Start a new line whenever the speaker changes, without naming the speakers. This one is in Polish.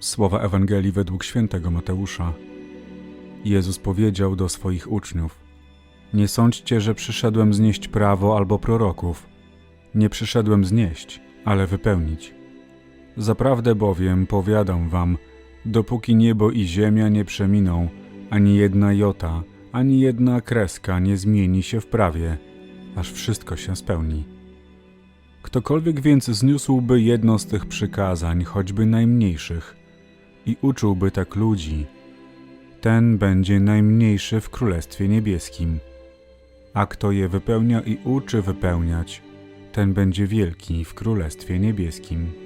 Słowa Ewangelii według świętego Mateusza. Jezus powiedział do swoich uczniów: Nie sądźcie, że przyszedłem znieść prawo albo proroków. Nie przyszedłem znieść, ale wypełnić. Zaprawdę bowiem powiadam wam, dopóki niebo i ziemia nie przeminą, ani jedna jota, ani jedna kreska nie zmieni się w prawie, aż wszystko się spełni. Ktokolwiek więc zniósłby jedno z tych przykazań, choćby najmniejszych, i uczyłby tak ludzi, ten będzie najmniejszy w Królestwie Niebieskim. A kto je wypełnia i uczy wypełniać, ten będzie wielki w Królestwie Niebieskim.